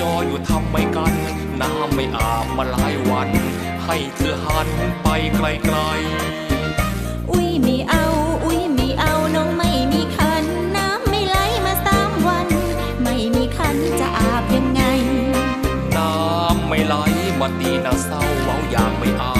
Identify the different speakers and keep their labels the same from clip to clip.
Speaker 1: จออยู่ทำไมกัน น้ำไม่อาบมาหลายวัน ให้เธอหันไปไกลๆ
Speaker 2: อุ้ยไม่เอา อุ้ยไม่เอา น้องไม่มีคัน น้ำไม่ไหลมาสามวัน ไม่มีคันจะอาบยังไง
Speaker 1: น้ำไม่ไหลมาตีหน้าเศร้าเว้าอย่างไม่อา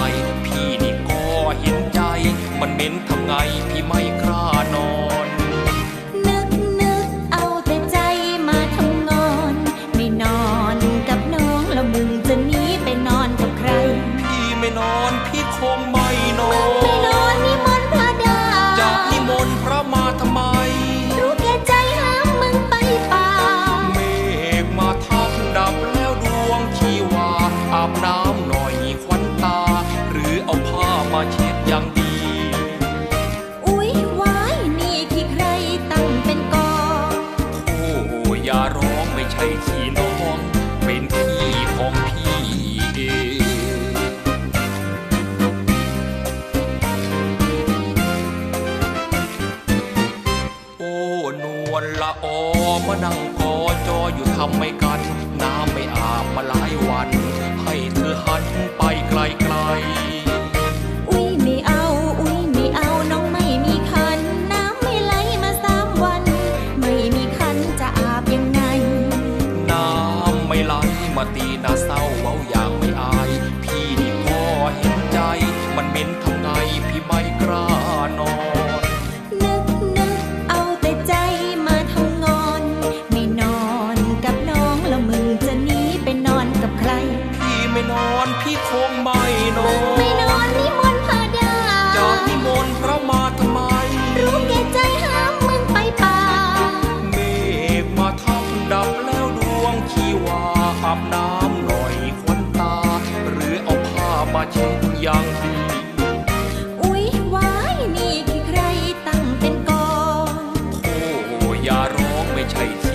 Speaker 1: นอนพี่คงไม่นอไม่นอนนนิ
Speaker 2: มนต์พระดาจะนิม
Speaker 1: นต์พระมาทำไม ร
Speaker 2: ู้แก่ใจห้ามมึงไปป่า เม
Speaker 1: ฆมาทับดับแล้วดวงชีวา อาบน้ำหน่อยควันตา หรือเอาผ้ามาเช็ดอย่างดี
Speaker 2: อุ๊ยวายนี่ที่ใครตั้งเป็นกอง
Speaker 1: โอ้อย่าร้องไม่ใช่ขี้ วลละออมานั่งกอจออยู่ทำไมกัน น้ำไม่อาบมาหลายวัน ให้เธอหันไปไกลๆ
Speaker 2: อุ๊ยไม่เอา อุ๊ยไม่เอา น้องไม่มีคัน น้ำไม่ไหลมาสามวัน ไม่มีคันจะอาบยังไง
Speaker 1: น้ำไม่ไหลมาตีหน้าเศร้าเว้าอย่าง อนพี่คงไม่นอนไม่นอนน
Speaker 2: ิมนต์พระดาจอดนิ
Speaker 1: มนต์พระมาทำไม รู้แก่
Speaker 2: ใจห้ามมึงไปป่า
Speaker 1: เมฆมาทับดับแล้วดวงขี้ว่าอาบน้ำหน่อยควันตา หรือเอาผ้ามาเช็ดยังดี
Speaker 2: อุ้ยวายนี่คือใครตั้งเป็นกอง
Speaker 1: โธ่อย่าร้องไม่ใช่